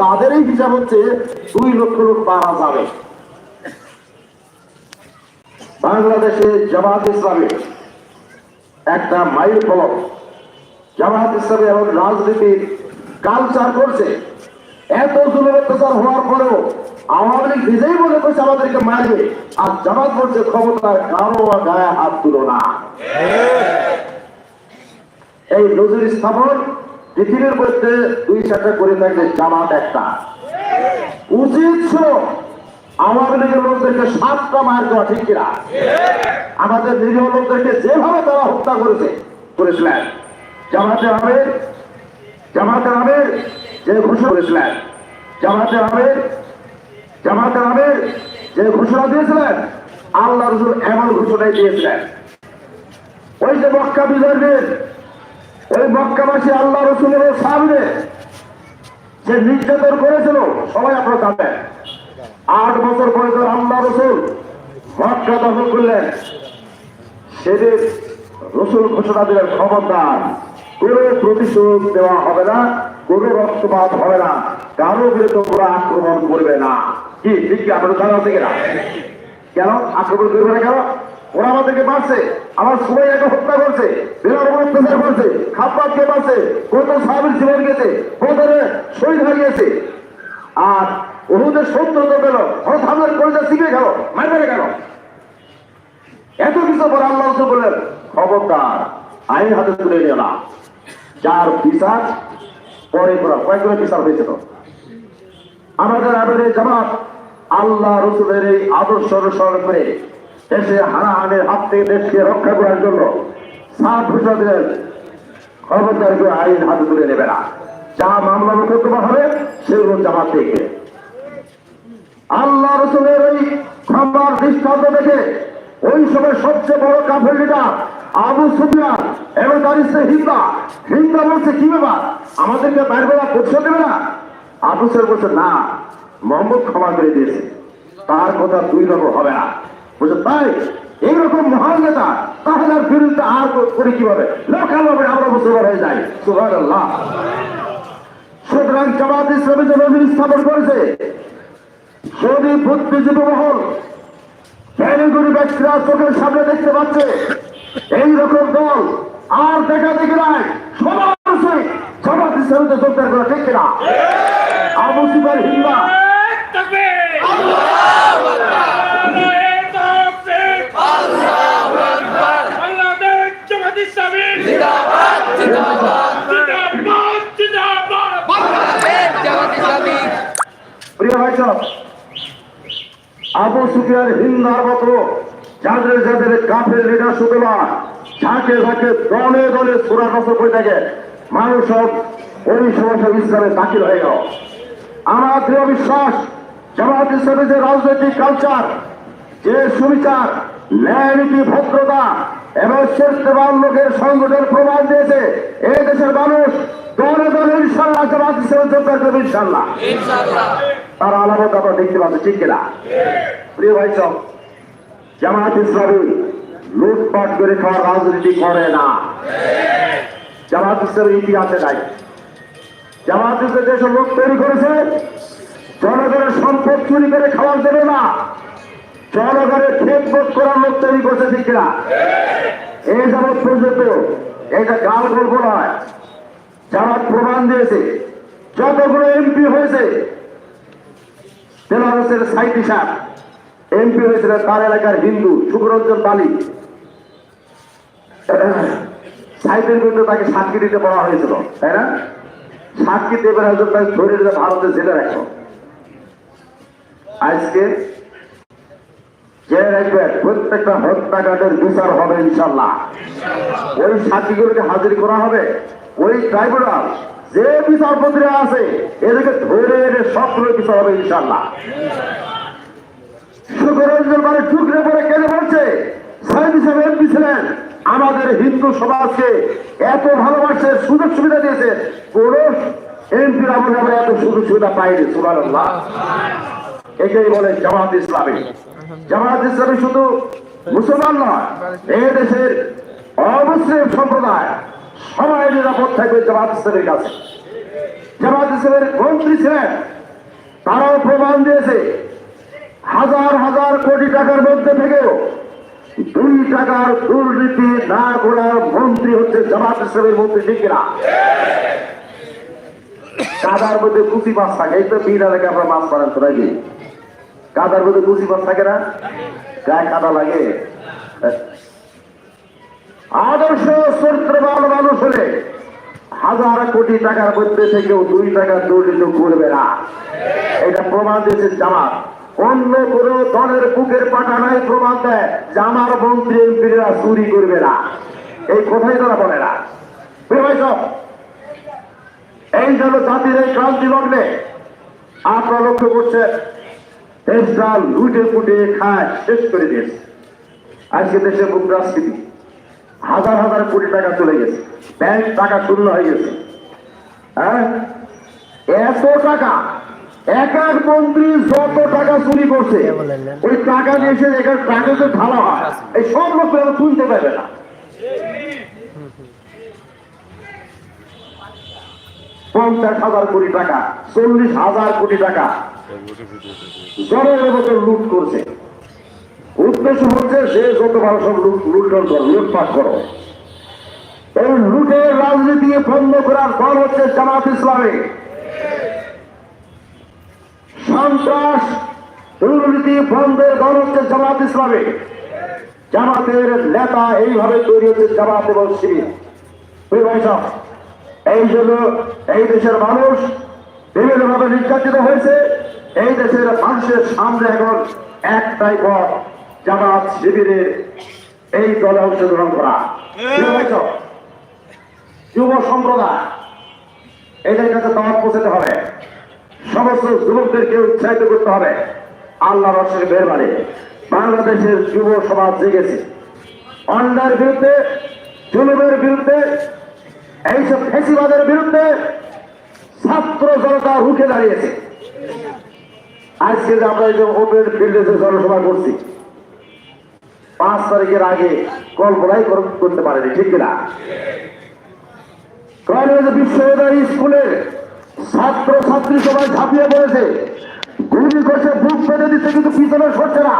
তাদেরই হিসাব হচ্ছে দুই লক্ষ লোক মারা যাবে। বাংলাদেশে জামাত ইসলামী একটা মাইল ফলক জামাত ইসলামী এবং রাজনীতির কালচার করছে। এত জুলুম অত্যাচার হওয়ার পরেও আওয়ামী লীগ নিজেই মনে করছে আমাদেরকে মারবে। আর জামাত করছে ক্ষমতায় কারও গায়ে হাত তুলো না। এই নজর স্থাপন পৃথিবীর মধ্যে দুই চারটা করে থাকলে জামাত একটা। উচিত ছিল আওয়ামী লীগের লোকদেরকে সাতটা মার দেওয়া, ঠিক কিনা? আমাদের নিরীহ লোকদেরকে যেভাবে তারা হত্যা করেছে, করেছিলেন। জামাতে হবে জামাতে হবে যে ঘোষণা করেছিলেন। জামাতে হবে জামাতে হবে যে ঘোষণা দিয়েছিলেন, আল্লাহ রসুল এমন ঘোষণাই দিয়েছিলেন। ওই যে মক্কা বিজয়ের ওই মক্কাবাসী আল্লাহ রসুলের সামনে যে নির্যাতন করেছিল, সবাই আপনার জানেন। আট বছর যখন আল্লাহ রসুল মক্কা দখল করলেন, সেদিন রসুল ঘোষণা দিলেন, খবরদার, কোনো প্রতিশোধ দেওয়া হবে না, কোনো রক্তপাত হবে না, কারও বিরুদ্ধে ওরা আক্রমণ করবে না। কি, ঠিক কি আপনার জানা আছে কিনা? কেন? আক্রমণ করবে না কেন? ওরা আমাদেরকে মারছে। আমার সবাই একে হত্যা করছে বিরাট অত্যাচার করছে খাপ্পাতকে মারছে, কত সাহাবির জীবন গেছে, কত শহীদ গেছে। আর ওহুদের সৌন্দর্য পেল হঠাৎ আমাদের কলেজে শিখে গেল মারবে কেন এত কিছু পরে আল্লাহ রসুল বললেন, খবরদার আইন হাতে তুলে নিও না। যার বিচার পরে করা কয়েকগুলো বিচার হয়েছে তো। আমাদের আবেদন জামাত আল্লাহ রসুলের এই আদর্শ অনুসরণ করে দেশে হানাহানের হাত থেকে দেশকে রক্ষা করার জন্য সাত কেউ আইন হাতে তুলে নেবে না। যা মামলা মোকদ্দমা হবে, সেগুলো জামাত থেকে। আল্লাহ রসুলের ওই ক্ষমার দৃষ্টান্ত দেখে ওই সময় সবচেয়ে বড় কাফের লিডার আবু সুফিয়ান, এবং তার হিন্দা। হিন্দা বলছে, কি ব্যাপার? আমাদেরকে বাইর বেলা পরিচয় দেবে না? আবু সাহেব বলছে, না, মোহাম্মদ ক্ষমা করে দিয়েছে। তার কথা দুই রকম হবে না। বলছে তাই এইরকম মহান নেতা তাহলে আর বিরুদ্ধে আর করে কীভাবে? লোকালভাবে আমরা মুসলমান হয়ে যাই। আল্লাহ সুতরাং জামাত ইসলামী যে নজর স্থাপন করেছে সৌদি বুদ্ধিজীবী মহল ক্যারিগরি ব্যক্তিরা চোখের সামনে দেখতে পাচ্ছে এই রকম দল আর দেখা দেখি নাই। সমাজে জামাত ইসলামীতে যোগদান করা ঠিক কিনা? আবু সিবার হিন্দা বাংলাদেশ জামাত ইসলামী জিন্দাবাদ জিন্দাবাদ জিন্দাবাদ প্রিয় ভাই সব আবু সুফিয়ান হিন্দার মতো যাদের যাদের কাফের লিডার নয় ঝাঁকে ঝাঁকে দলে দলে সুরা নষ্ট করে থাকে মানুষ সব ওই সমস্ত ইসলামে দাখিল হয়ে গেল। আমার দৃঢ় বিশ্বাস, জামাত ইসলামের যে রাজনৈতিক কালচার যে সুবিচার, ন্যায় নীতি, ভদ্রতা এবং শ্রেষ্ঠবান লোকের সংগঠন প্রমাণ দিয়েছে এই দেশের মানুষ দলে দলে ইনশাল্লাহ জামাত ইসলামের করবে ইনশাল্লাহ। তার আলামত আমরা দেখতে পাচ্ছি ঠিক কিনা? প্রিয় ভাই সব জামাত ইসলামী লুটপাট করে খাওয়ার রাজনীতি করে না। জামাত ইসলামের ইতিহাসে নাই। জামাত ইসলাম যেসব লোক তৈরি করেছে, জনগণের সম্পদ চুরি করে খাওয়ার দেবে না। জনগণের খেত বোধ করার লোক তৈরি করছে, ঠিক কিনা? এই যাবৎ পর্যন্ত এটা গাল গল্প নয়। জামাত প্রমাণ দিয়েছে, যতগুলো এমপি হয়েছে বেলারসের সাইটি সাহেব এমপি হয়েছিলেন তার এলাকার হিন্দু সুখরঞ্জন বালি। সাইটের বিরুদ্ধে তাকে সাক্ষী দিতে বলা হয়েছিল, তাই না? সাক্ষী দেবের একজন তাকে ধরে দিতে ভারতে জেলে রাখো আজকে যে রাখবেন প্রত্যেকটা হত্যাকাণ্ডের বিচার হবে ইনশাল্লাহ ওই সাক্ষীগুলোকে হাজির করা হবে, ওই ট্রাইব্যুনাল, যে বিচারপতিরা আছে, এদেরকে ধরে সবগুলো হবে ইনশাল্লাহ এমপি আমাদের হিন্দু সমাজকে এত ভালোবাসে, সুযোগ সুবিধা দিয়েছে। কোন এমপির আমলে আমরা এত সুযোগ সুবিধা পাইনি সুবান একেই বলে জামাত ইসলামী। জামাত ইসলামী শুধু মুসলমান নয়, এই দেশের অমুসলিম সম্প্রদায় সবাই নিরাপদ থাকবে জামাত ইসলামের কাছে। জামাত ইসলামের মন্ত্রী ছিলেন তারাও প্রমাণ দিয়েছে। হাজার হাজার কোটি টাকার মধ্যে থেকেও দুই টাকার দুর্নীতি না করার মন্ত্রী হচ্ছে জামাত ইসলামের মন্ত্রী, ঠিক কাদার মধ্যে কুচি মাছ থাকে, এই তো বিনা রেখে আপনার মাছ পারেন তো, নাকি? কাদার মধ্যে কুচি মাছ থাকে না? গায়ে কাদা লাগে। আদর্শ চরিত্রবান মানুষ হলে হাজার কোটি টাকার মধ্যে থেকেও দুই টাকা দুর্নীতি করবে না। এটা প্রমাণ দিয়েছে জামাত। অন্য কোন দলের বুকের পাটা নাই প্রমাণ দেয়। যে আমার মন্ত্রী এমপিরা চুরি করবে না। এই কথাই তারা বলে না। এই জন্য জাতির এই ক্রান্তি লগ্নে আপনারা লক্ষ্য করছেন দেশটা লুটে পুটে খায়, শেষ করে দিয়েছে। আজকে দেশের মুদ্রাস্ফীতি হাজার হাজার কোটি টাকা চলে গেছে। ব্যাংক টাকা শূন্য হয়ে গেছে। হ্যাঁ? এত টাকা এক এক মন্ত্রী যত টাকা চুরি করছে ওই টাকা নিয়ে এসে এখানে টাকা যে ঢালা হয়। এই সব লোক এরা তুলতে পারবে না। পঞ্চাশ হাজার কোটি টাকা চল্লিশ হাজার কোটি টাকা জনের মতো লুট করছে। উদ্দেশ্য হচ্ছে যে যত ভালো সব লুটন করো, লুটপাট করো। এই লুটের রাজনীতি বন্ধ করার দল হচ্ছে জামাত ইসলামী। সন্ত্রাস, দুর্নীতি বন্ধের দল হচ্ছে জামাত ইসলামী। জামাতের নেতা এইভাবে তৈরি হচ্ছে জামাত এবং শিবির। এই জন্য এই দেশের মানুষ বিভিন্নভাবে নির্যাতিত হয়েছে। এই দেশের মানুষের সামনে এখন একটাই পথ জামাত শিবিরের এই দলে অংশগ্রহণ করা। সব, যুব সম্প্রদায় এদের কাছে দাওয়াত পৌঁছাতে হবে। সমস্ত যুবকদেরকে উৎসাহিত করতে হবে। আল্লাহ রসের মেহরবানি। বাংলাদেশের যুব সমাজ জেগেছে। অন্যায়ের বিরুদ্ধে জুলুমের বিরুদ্ধে এইসব ফেসিবাদের বিরুদ্ধে ছাত্র জনতা রুখে দাঁড়িয়েছে। আজকে আমরা এই যে ওপেন ফিল্ডে জনসভা করছি পাঁচ তারিখের আগে কল্পনাই করতে পারেনি, ঠিক কিনা? বিশ্ববিদ্যালয় স্কুলের ছাত্র ছাত্রী সবাই ঝাঁপিয়ে পড়েছে। গুলি করছে বুক পেতে দিচ্ছে কিন্তু পিছনে সরছে না।